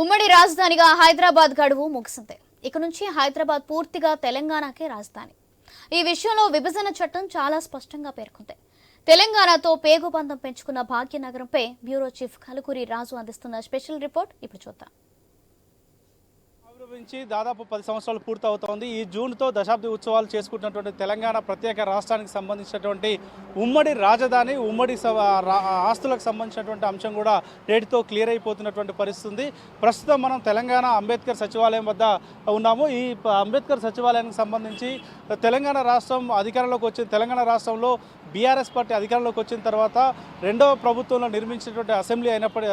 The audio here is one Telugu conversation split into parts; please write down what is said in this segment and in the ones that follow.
ఉమ్మడి రాజధానిగా హైదరాబాద్ గడువు ముగిసింది. ఇక నుంచి హైదరాబాద్ పూర్తిగా తెలంగాణకే రాజధాని. ఈ విషయంలో విభజన చట్టం చాలా స్పష్టంగా పేర్కొంది. తెలంగాణతో పేగుబంధం పెంచుకున్న భాగ్యనగరంపై బ్యూరో చీఫ్ కలుకూరి రాజు అందిస్తున్న స్పెషల్ రిపోర్ట్ ఇప్పుడు చూద్దాం. ఆవిర్భవించి దాదాపు పది సంవత్సరాలు పూర్తవుతోంది. ఈ జూన్తో దశాబ్ది ఉత్సవాలు చేసుకుంటున్నటువంటి తెలంగాణ ప్రత్యేక రాష్ట్రానికి సంబంధించినటువంటి ఉమ్మడి రాజధాని ఉమ్మడి స- రా- ఆస్తులకు సంబంధించినటువంటి అంశం కూడా నేటితో క్లియర్ అయిపోతున్నటువంటి పరిస్థితి ఉంది ప్రస్తుతం మనం తెలంగాణ అంబేద్కర్ సచివాలయం వద్ద ఉన్నాము. ఈ అంబేద్కర్ సచివాలయానికి సంబంధించి తెలంగాణ రాష్ట్రం అధికారంలోకి వచ్చిన తెలంగాణ రాష్ట్రంలో బీఆర్ఎస్ పార్టీ అధికారంలోకి వచ్చిన తర్వాత రెండవ ప్రభుత్వంలో నిర్మించినటువంటి అసెంబ్లీ అయినప్పటి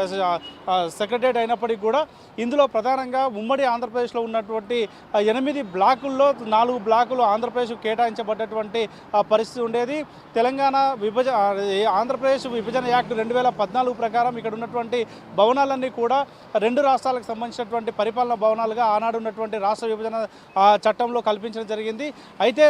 సెక్రటరియట్ అయినప్పటికీ కూడా ఇందులో ప్రధానంగా ఉమ్మడి ఆంధ్రప్రదేశ్లో ఉన్నటువంటి ఎనిమిది బ్లాకుల్లో నాలుగు బ్లాకులు ఆంధ్రప్రదేశ్ కేటాయించబడ్డటువంటి ఆ, పరిస్థితి ఉండేది. తెలంగాణ విభజ ఆంధ్రప్రదేశ్ విభజన యాక్ట్ రెండు వేల పద్నాలుగు ప్రకారం ఇక్కడ ఉన్నటువంటి భవనాలన్నీ కూడా రెండు రాష్ట్రాలకు సంబంధించినటువంటి పరిపాలన భవనాలుగా ఆనాడు ఉన్నటువంటి రాష్ట్ర విభజన చట్టంలో కల్పించడం జరిగింది. అయితే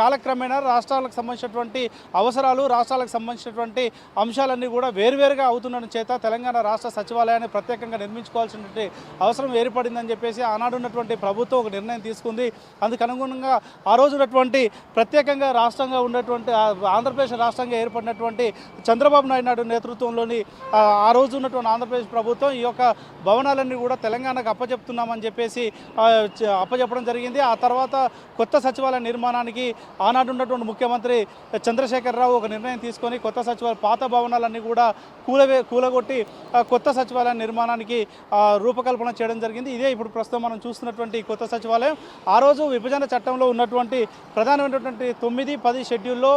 కాలక్రమేణా రాష్ట్రాలకు సంబంధించినటువంటి అవసరాలు రాష్ట్రాలకు సంబంధించినటువంటి అంశాలన్నీ కూడా వేరువేరుగా అవుతున్న చేత తెలంగాణ రాష్ట్ర సచివాలయాన్ని ప్రత్యేకంగా నిర్మించుకోవాల్సినటువంటి అవసరం ఏర్పడిందని చెప్పేసి ఆనాడు ఉన్నటువంటి ప్రభుత్వం ఒక నిర్ణయం తీసుకుంది. అందుకు అనుగుణంగా ఆ రోజు ఉన్నటువంటి ప్రత్యేకంగా రాష్ట్రంగా ఉన్నటువంటి ఆంధ్రప్రదేశ్ ఆంధ్రప్రదేశ్ రాష్ట్రంగా ఏర్పడినటువంటి చంద్రబాబు నాయుడు నేతృత్వంలోని ఆ రోజు ఉన్నటువంటి ఆంధ్రప్రదేశ్ ప్రభుత్వం ఈ యొక్క భవనాలన్నీ కూడా తెలంగాణకు అప్పచెప్తున్నామని చెప్పేసి అప్పచెప్పడం జరిగింది. ఆ తర్వాత కొత్త సచివాలయ నిర్మాణానికి ఆనాడు ఉన్నటువంటి ముఖ్యమంత్రి చంద్రశేఖరరావు ఒక నిర్ణయం తీసుకొని కొత్త సచివాలయ పాత భవనాలన్నీ కూడా కూలవే కూలగొట్టి కొత్త సచివాలయ నిర్మాణానికి రూపకల్పన చేయడం జరిగింది. ఇదే ఇప్పుడు ప్రస్తుతం మనం చూస్తున్నటువంటి కొత్త సచివాలయం. ఆ రోజు విభజన చట్టంలో ఉన్నటువంటి ప్రధానమైనటువంటి తొమ్మిది పది షెడ్యూల్లో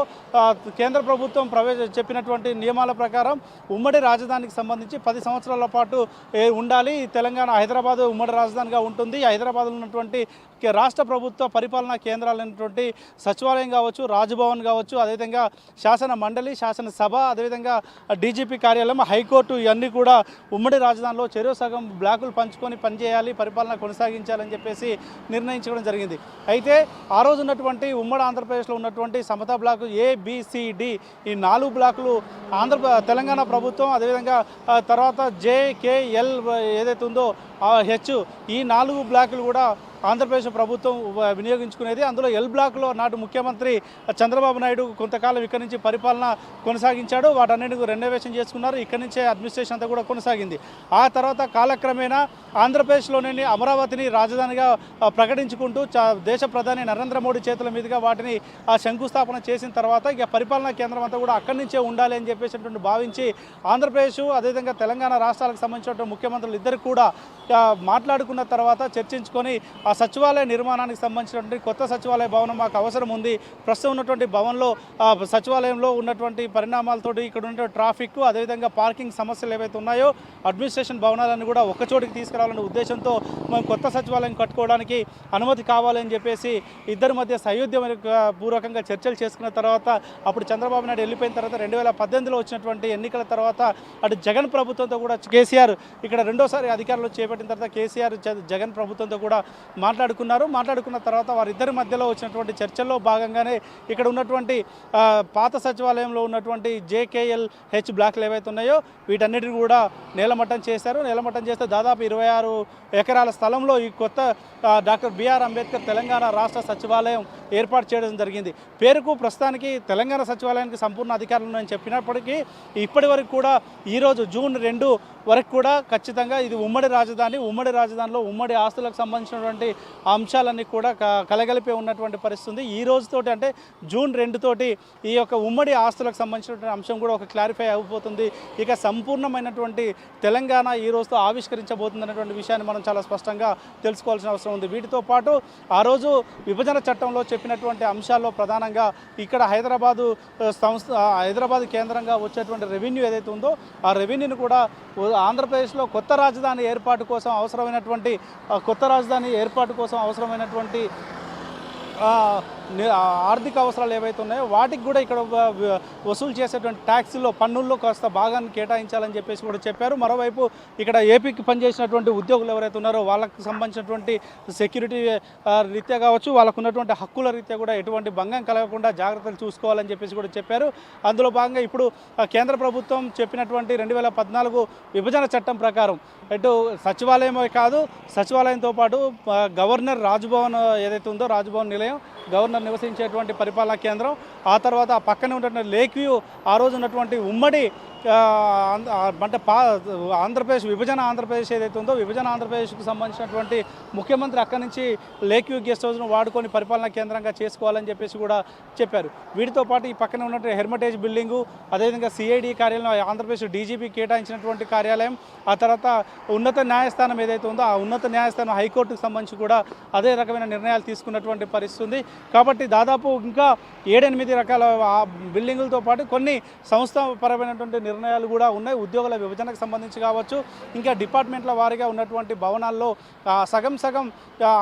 కేంద్ర ప్రభుత్వం ప్రవేశ చెప్పినటువంటి నియమాల ప్రకారం ఉమ్మడి రాజధానికి సంబంధించి పది సంవత్సరాల పాటు ఉండాలి. తెలంగాణ హైదరాబాద్ ఉమ్మడి రాజధానిగా ఉంటుంది. హైదరాబాద్లో ఉన్నటువంటి కే- రాష్ట్ర ప్రభుత్వ పరిపాలనా కేంద్రాలైనటువంటి సచివాలయం కావచ్చు రాజ్భవన్ కావచ్చు అదేవిధంగా శాసన మండలి శాసన సభ అదేవిధంగా డీజీపీ కార్యాలయం హైకోర్టు ఇవన్నీ కూడా ఉమ్మడి రాజధానిలో చెరువు సగం బ్లాకులు పంచుకొని పనిచేయాలి పరిపాలన కొనసాగించాలని చెప్పేసి నిర్ణయించడం జరిగింది. అయితే ఆ రోజు ఉన్నటువంటి ఉమ్మడి ఆంధ్రప్రదేశ్లో ఉన్నటువంటి సమతా బ్లాకు ఏబిసి డి ఈ నాలుగు బ్లాకులు ఆంధ్ర తెలంగాణ ప్రభుత్వం అదేవిధంగా తర్వాత జేకేఎల్ ఏదైతే ఉందో హెచ్ ఈ నాలుగు బ్లాకులు కూడా ఆంధ్రప్రదేశ్ ప్రభుత్వం వినియోగించుకునేది. అందులో ఎల్ బ్లాక్లో నాటి ముఖ్యమంత్రి చంద్రబాబు నాయుడు కొంతకాలం ఇక్కడి నుంచి పరిపాలన కొనసాగించాడు. వాటన్నిటిని రెనోవేషన్ చేసుకున్నారు. ఇక్కడి నుంచే అడ్మినిస్ట్రేషన్ అంతా కూడా కొనసాగింది. ఆ తర్వాత కాలక్రమేణా ఆంధ్రప్రదేశ్లోని అమరావతిని రాజధానిగా ప్రకటించుకుంటూ దేశ ప్రధాని నరేంద్ర మోడీ చేతుల మీదుగా వాటిని ఆ, శంకుస్థాపన చేసిన తర్వాత ఇక పరిపాలనా కేంద్రం అంతా కూడా అక్కడి నుంచే ఉండాలి అని చెప్పేసినటువంటి భావించి ఆంధ్రప్రదేశ్ అదేవిధంగా తెలంగాణ రాష్ట్రాలకు సంబంధించినటువంటి ముఖ్యమంత్రులు ఇద్దరు కూడా మాట్లాడుకున్న తర్వాత చర్చించుకొని ఆ ఆ సచివాలయ నిర్మాణానికి సంబంధించినటువంటి కొత్త సచివాలయ భవనం మాకు అవసరం ఉంది. ప్రస్తుతం ఉన్నటువంటి భవన్లో సచివాలయంలో ఉన్నటువంటి పరిణామాలతోటి ఇక్కడ ఉన్న ట్రాఫిక్ అదేవిధంగా పార్కింగ్ సమస్యలు ఏవైతే ఉన్నాయో అడ్మినిస్ట్రేషన్ భవనాలను కూడా ఒక్కచోటికి తీసుకురావాలనే ఉద్దేశంతో మనం కొత్త సచివాలయం కట్టుకోవడానికి అనుమతి కావాలని చెప్పేసి ఇద్దరి మధ్య సయోధ్యం పూర్వకంగా చర్చలు చేసుకున్న తర్వాత అప్పుడు చంద్రబాబు నాయుడు వెళ్ళిపోయిన తర్వాత రెండు వేల పద్దెనిమిదిలో వచ్చినటువంటి ఎన్నికల తర్వాత అటు జగన్ ప్రభుత్వంతో కూడా కేసీఆర్ ఇక్కడ రెండోసారి అధికారంలో చేపట్టిన తర్వాత కేసీఆర్ జగన్ ప్రభుత్వంతో కూడా మాట్లాడుకున్నారు. మాట్లాడుకున్న తర్వాత వారిద్దరి మధ్యలో వచ్చినటువంటి చర్చల్లో భాగంగానే ఇక్కడ ఉన్నటువంటి పాత సచివాలయంలో ఉన్నటువంటి జేకేఎల్ హెచ్ బ్లాక్లు ఏవైతే ఉన్నాయో వీటన్నిటిని కూడా నేలమట్టం చేశారు. నేలమట్టం చేస్తే దాదాపు ఇరవై ఆరు ఎకరాల స్థలంలో ఈ కొత్త డాక్టర్ బిఆర్ అంబేద్కర్ తెలంగాణ రాష్ట్ర సచివాలయం ఏర్పాటు చేయడం జరిగింది. పేరుకు ప్రస్తుతానికి తెలంగాణ సచివాలయానికి సంపూర్ణ అధికారులు ఉన్నాయని చెప్పినప్పటికీ ఇప్పటి వరకు కూడా ఈరోజు జూన్ రెండు వరకు కూడా ఖచ్చితంగా ఇది ఉమ్మడి రాజధాని. ఉమ్మడి రాజధానిలో ఉమ్మడి ఆస్తులకు సంబంధించినటువంటి అంశాలన్నీ కూడా క- కలగలిపి ఉన్నటువంటి పరిస్థితి ఈ రోజుతోటి అంటే జూన్ రెండు తోటి ఈ యొక్క ఉమ్మడి ఆస్తులకు సంబంధించినటువంటి అంశం కూడా ఒక క్లారిఫై అయిపోతుంది. ఇక సంపూర్ణమైనటువంటి తెలంగాణ ఈ రోజుతో ఆవిష్కరించబోతుంది అనేటువంటి విషయాన్ని మనం చాలా స్పష్టంగా తెలుసుకోవాల్సిన అవసరం ఉంది. వీటితో పాటు ఆ రోజు విభజన చట్టంలో చెప్పినటువంటి అంశాల్లో ప్రధానంగా ఇక్కడ హైదరాబాదు సంస్థ హైదరాబాద్ కేంద్రంగా వచ్చేటువంటి రెవెన్యూ ఏదైతే ఉందో ఆ రెవెన్యూని కూడా ఆంధ్రప్రదేశ్లో కొత్త రాజధాని ఏర్పాటు కోసం అవసరమైనటువంటి కొత్త రాజధాని ఏర్పాటు కోసం అవసరమైనటువంటి ఆర్థిక అవసరాలు ఏవైతే ఉన్నాయో వాటికి కూడా ఇక్కడ వసూలు చేసేటువంటి ట్యాక్సీలో పన్నుల్లో కాస్త భాగాన్ని కేటాయించాలని చెప్పేసి కూడా చెప్పారు. మరోవైపు ఇక్కడ ఏపీకి పనిచేసినటువంటి ఉద్యోగులు ఎవరైతే ఉన్నారో వాళ్ళకి సంబంధించినటువంటి సెక్యూరిటీ రీత్యా కావచ్చు వాళ్ళకు ఉన్నటువంటి హక్కుల రీత్యా కూడా ఎటువంటి భంగం కలగకుండా జాగ్రత్తలు చూసుకోవాలని చెప్పేసి కూడా చెప్పారు. అందులో భాగంగా ఇప్పుడు కేంద్ర ప్రభుత్వం చెప్పినటువంటి రెండు వేల పద్నాలుగు విభజన చట్టం ప్రకారం ఇటు సచివాలయమే కాదు సచివాలయంతో పాటు గవర్నర్ రాజ్భవన్ ఏదైతే ఉందో రాజ్భవన్ నిలయం గవర్నర్ నివసించేటువంటి పరిపాలనా కేంద్రం ఆ తర్వాత ఆ పక్కనే ఉన్నటువంటి లేక్ వ్యూ ఆ రోజు ఉన్నటువంటి ఉమ్మడి అంటే పా ఆంధ్రప్రదేశ్ విభజన ఆంధ్రప్రదేశ్ ఏదైతే ఉందో విభజన ఆంధ్రప్రదేశ్కు సంబంధించినటువంటి ముఖ్యమంత్రి అక్కడి నుంచి లేక్ వ్యూ గెస్ట్ హౌస్ను వాడుకొని పరిపాలనా కేంద్రంగా చేసుకోవాలని చెప్పేసి కూడా చెప్పారు. వీటితో పాటు ఈ పక్కన ఉన్నటువంటి హెర్మటేజ్ బిల్డింగు అదేవిధంగా సిఐడి కార్యాలయం ఆంధ్రప్రదేశ్ డీజీపీ కేటాయించినటువంటి కార్యాలయం ఆ తర్వాత ఉన్నత న్యాయస్థానం ఏదైతే ఉందో ఆ ఉన్నత న్యాయస్థానం హైకోర్టుకు సంబంధించి కూడా అదే రకమైన నిర్ణయాలు తీసుకున్నటువంటి పరిస్థితి ఉంది. కాబట్టి దాదాపు ఇంకా ఏడెనిమిది రకాల ఆ బిల్డింగులతో పాటు కొన్ని సంస్థాపరమైనటువంటి నిర్ణయాలు కూడా ఉన్నాయి. ఉద్యోగుల విభజనకు సంబంధించి కావచ్చు ఇంకా డిపార్ట్మెంట్ల వారీగా ఉన్నటువంటి భవనాల్లో సగం సగం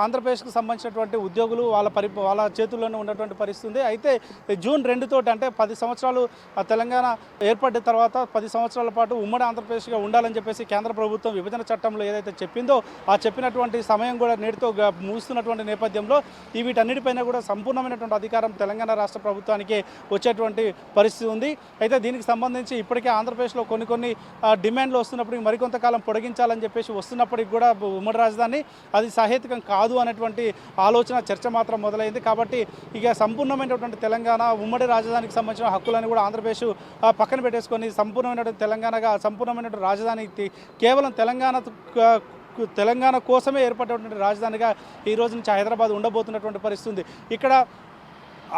ఆంధ్రప్రదేశ్కు సంబంధించినటువంటి ఉద్యోగులు వాళ్ళ పరి వాళ్ళ చేతుల్లోనే ఉన్నటువంటి పరిస్థితి ఉంది అయితే జూన్ రెండుతోటి అంటే పది సంవత్సరాలు తెలంగాణ ఏర్పడిన తర్వాత పది సంవత్సరాల పాటు ఉమ్మడి ఆంధ్రప్రదేశ్గా ఉండాలని చెప్పేసి కేంద్ర ప్రభుత్వం విభజన చట్టంలో ఏదైతే చెప్పిందో ఆ చెప్పినటువంటి సమయం కూడా నేటితో ముగుస్తున్నటువంటి నేపథ్యంలో ఈ వీటన్నిటిపైన కూడా సంపూర్ణమైనటువంటి అధికారం తెలంగాణ రాష్ట్ర ప్రభుత్వానికి వచ్చేటువంటి పరిస్థితి ఉంది. అయితే దీనికి సంబంధించి ఇప్పటికే ఆంధ్రప్రదేశ్లో కొన్ని కొన్ని డిమాండ్లు వస్తున్నప్పటికీ మరికొంతకాలం పొడిగించాలని చెప్పేసి వస్తున్నప్పటికి కూడా ఉమ్మడి రాజధాని అది సహేతుకం కాదు అనేటువంటి ఆలోచన చర్చ మాత్రం మొదలైంది. కాబట్టి ఇక సంపూర్ణమైనటువంటి తెలంగాణ ఉమ్మడి రాజధానికి సంబంధించిన హక్కులను కూడా ఆంధ్రప్రదేశ్ పక్కన పెట్టేసుకొని సంపూర్ణమైనటువంటి తెలంగాణగా సంపూర్ణమైనటువంటి రాజధాని కేవలం తెలంగాణ తెలంగాణ కోసమే ఏర్పడేటువంటి రాజధానిగా ఈ రోజు నుంచి హైదరాబాద్ ఉండబోతున్నటువంటి పరిస్థితి ఉంది. ఇక్కడ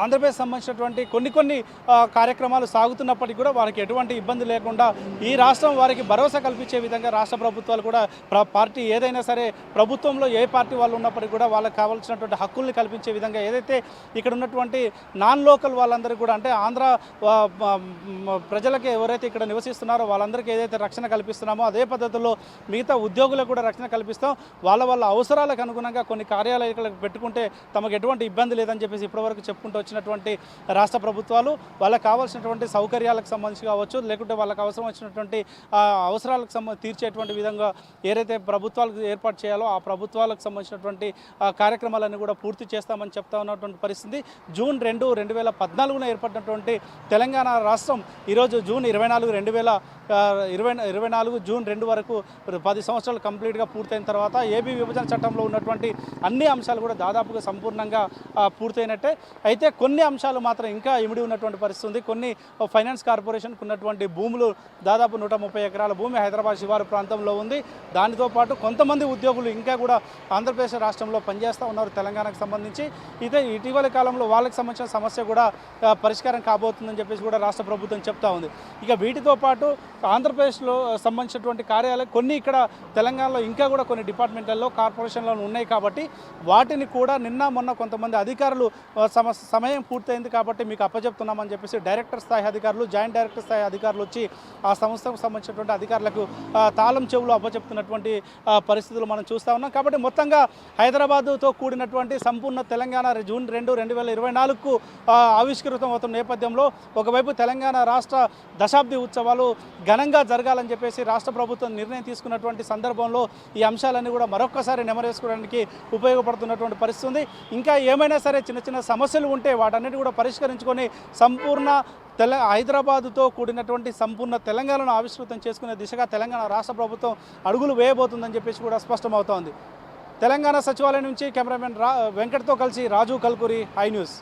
ఆంధ్రప్రదేశ్ సంబంధించినటువంటి కొన్ని కొన్ని కార్యక్రమాలు సాగుతున్నప్పటికీ కూడా వారికి ఎటువంటి ఇబ్బంది లేకుండా ఈ రాష్ట్రం వారికి భరోసా కల్పించే విధంగా రాష్ట్ర ప్రభుత్వాలు కూడా పార్టీ ఏదైనా సరే ప్రభుత్వంలో ఏ పార్టీ వాళ్ళు ఉన్నప్పటికీ కూడా వాళ్ళకి కావాల్సినటువంటి హక్కుల్ని కల్పించే విధంగా ఏదైతే ఇక్కడ ఉన్నటువంటి నాన్ లోకల్ వాళ్ళందరికీ కూడా అంటే ఆంధ్ర ప్రజలకి ఎవరైతే ఇక్కడ నివసిస్తున్నారో వాళ్ళందరికీ ఏదైతే రక్షణ కల్పిస్తున్నామో అదే పద్ధతిలో మిగతా ఉద్యోగులకు కూడా రక్షణ కల్పిస్తాం. వాళ్ళ వాళ్ళ అవసరాలకు అనుగుణంగా కొన్ని కార్యాలయాలకు పెట్టుకుంటే తమకు ఎటువంటి ఇబ్బంది లేదని చెప్పేసి ఇప్పటివరకు చెప్పుకుంటూ వచ్చినటువంటి రాష్ట్ర ప్రభుత్వాలు వాళ్ళకి కావాల్సినటువంటి సౌకర్యాలకు సంబంధించి కావచ్చు లేకుంటే వాళ్ళకి అవసరం వచ్చినటువంటి అవసరాలకు సంబంధ తీర్చేటువంటి విధంగా ఏదైతే ప్రభుత్వాలకు ఏర్పాటు చేయాలో ఆ ప్రభుత్వాలకు సంబంధించినటువంటి కార్యక్రమాలన్నీ కూడా పూర్తి చేస్తామని చెప్తా ఉన్నటువంటి పరిస్థితి. జూన్ రెండు రెండు వేల పద్నాలుగున ఏర్పడినటువంటి తెలంగాణ రాష్ట్రం ఈరోజు జూన్ ఇరవై నాలుగు రెండు వేల ఇరవై ఇరవై నాలుగు జూన్ రెండు వరకు పది సంవత్సరాలు కంప్లీట్గా పూర్తయిన తర్వాత ఏబీ విభజన చట్టంలో ఉన్నటువంటి అన్ని అంశాలు కూడా దాదాపుగా సంపూర్ణంగా పూర్తయినట్టే. అయితే కొన్ని అంశాలు మాత్రం ఇంకా ఇమిడి ఉన్నటువంటి పరిస్థితి ఉంది. కొన్ని ఫైనాన్స్ కార్పొరేషన్కు ఉన్నటువంటి భూములు దాదాపు నూట ముప్పై ఎకరాల భూమి హైదరాబాద్ శివారు ప్రాంతంలో ఉంది. దానితో పాటు కొంతమంది ఉద్యోగులు ఇంకా కూడా ఆంధ్రప్రదేశ్ రాష్ట్రంలో పనిచేస్తూ ఉన్నారు తెలంగాణకు సంబంధించి. ఇదే ఇటీవలి కాలంలో వాళ్ళకి సంబంధించిన సమస్య కూడా పరిష్కారం కాబోతుందని చెప్పేసి కూడా రాష్ట్ర ప్రభుత్వం చెప్తా ఉంది. ఇక వీటితో పాటు ఆంధ్రప్రదేశ్లో సంబంధించినటువంటి కార్యాలయం కొన్ని ఇక్కడ తెలంగాణలో ఇంకా కూడా కొన్ని డిపార్ట్మెంట్లలో కార్పొరేషన్లో ఉన్నాయి కాబట్టి వాటిని కూడా నిన్న మొన్న కొంతమంది అధికారులు సమస్య సమయం పూర్తయింది కాబట్టి మీకు అప్పచెప్తున్నామని చెప్పేసి డైరెక్టర్ స్థాయి అధికారులు జాయింట్ డైరెక్టర్ స్థాయి అధికారులు వచ్చి ఆ సంస్థకు సంబంధించినటువంటి అధికారులకు తాళం చెవులు అప్పచెప్తున్నటువంటి పరిస్థితులు మనం చూస్తూ ఉన్నాం. కాబట్టి మొత్తంగా హైదరాబాదుతో కూడినటువంటి సంపూర్ణ తెలంగాణ జూన్ రెండు రెండు వేల ఇరవై నాలుగుకు ఆవిష్కృతం అవుతున్న నేపథ్యంలో ఒకవైపు తెలంగాణ రాష్ట్ర దశాబ్ది ఉత్సవాలు ఘనంగా జరగాలని చెప్పేసి రాష్ట్ర ప్రభుత్వం నిర్ణయం తీసుకున్నటువంటి సందర్భంలో ఈ అంశాలన్నీ కూడా మరొక్కసారి నెమరేసుకోవడానికి ఉపయోగపడుతున్నటువంటి పరిస్థితి ఉంది. ఇంకా ఏమైనా సరే చిన్న చిన్న సమస్యలు ఉంటే వాటన్నిటి కూడా పరిష్కరించుకొని సంపూర్ణ తెల హైదరాబాదుతో కూడినటువంటి సంపూర్ణ తెలంగాణను ఆవిష్కృతం చేసుకునే దిశగా తెలంగాణ రాష్ట్ర ప్రభుత్వం అడుగులు వేయబోతుందని చెప్పేసి కూడా స్పష్టమవుతోంది. తెలంగాణ సచివాలయం నుంచి కెమెరామెన్ రా వెంకట్తో కలిసి రాజు కల్కూరి హై న్యూస్.